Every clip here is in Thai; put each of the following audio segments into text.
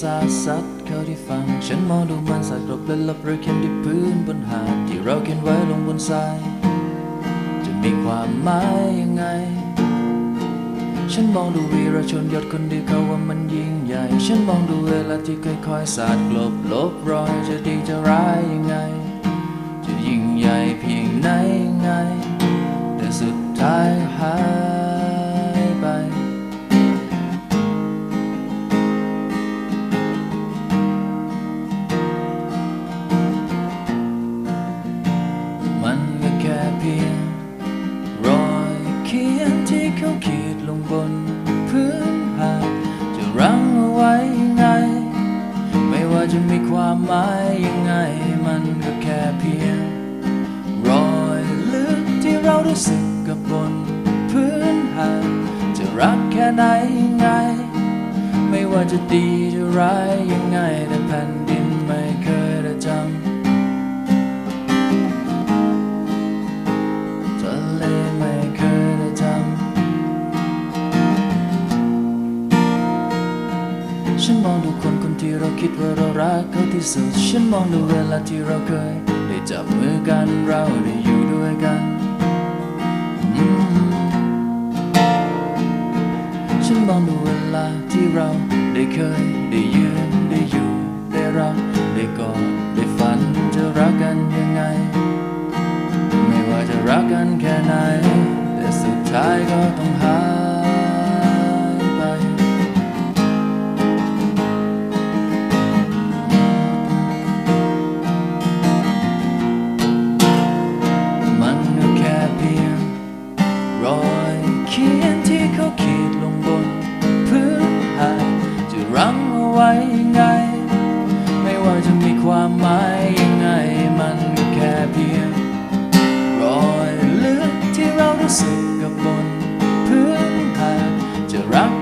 สาสัตเข้าที่ฟัง ฉันมองดูมันสาดกลบและลบเรือเขียนที่พื้นบนหาดที่เราเขียนไว้ลงบนทราย จะมีความหมายยังไง ฉันมองดูวีรชนยศคนดีเขาว่ามันยิ่งใหญ่ ฉันมองดูเวลาที่ค่อยๆสาดกลบลบรอยจะดีจะร้ายยังไง จะยิ่งใหญ่เพียงไหนยังไง แต่สุดท้ายหาย ไหนยังไง ไม่ว่าจะดีจะร้ายยังไงแต่แผ่นดินไม่เคยได้จำทะเลไม่เคยได้จำฉันมองดูคนคนที่เราคิดว่าเรารักเขาที่สุด ฉันมองดูเวลาที่เราเคย ได้จับมือกันเราได้อยู่ด้วยกัน ได้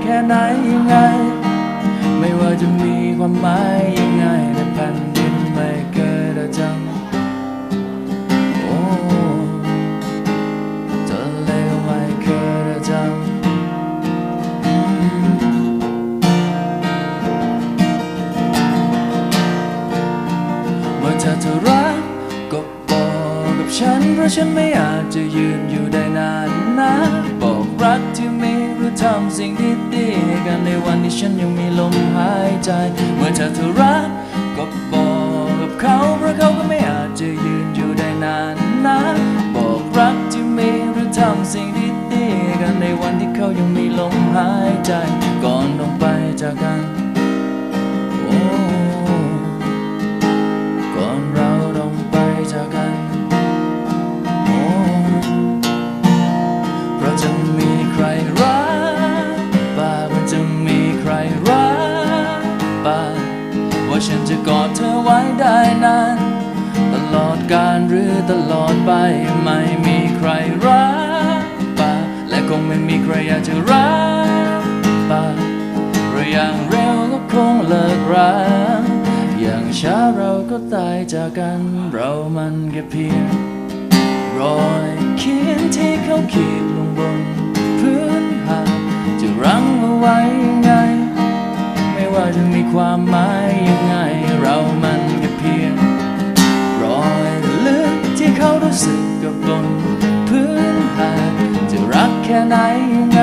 แค่ไหนยังไง ไม่ว่าจะมีความหมายยังไงแต่แผ่นดินไม่เคยได้จำโอ้ทะเลไม่เคยได้จำอืมเมื่อเธอจะรักก็บอกกับฉัน เพราะฉันไม่อาจจะยืนอยู่ได้นานนะบอกรักที่มีหรือทำสิ่งที่ อนในวันที่ฉันยังมีลมหายใจ เมื่อเธอทุรักก็บอกกับเขา เพราะเขาก็ไม่อาจจะยืนอยู่ได้นานนะบอกรักที่มีหรือทำสิ่งที่ดีๆกันในวันที่เขายังมีลมหายใจ ไว้ได้นานตลอดการหรือตลอดไปไม่มีใครรักบ้าและคงไม่มีใครอยากจะรักบ้าเราอย่างเร็วก็คงเลิกรักอย่างช้าเราก็ตายจากกันเรามันแค่เพียงรอยเขียนที่เขาขีดลงบนพื้นหาดจะรั้งเอาไว้ยังไง ไม่ว่าจะมีความหมายยังไง สึกกับบนพื้นหาดจะรักแค่ไหนยังไง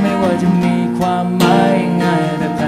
ไม่ว่าจะมีความหมายยังไง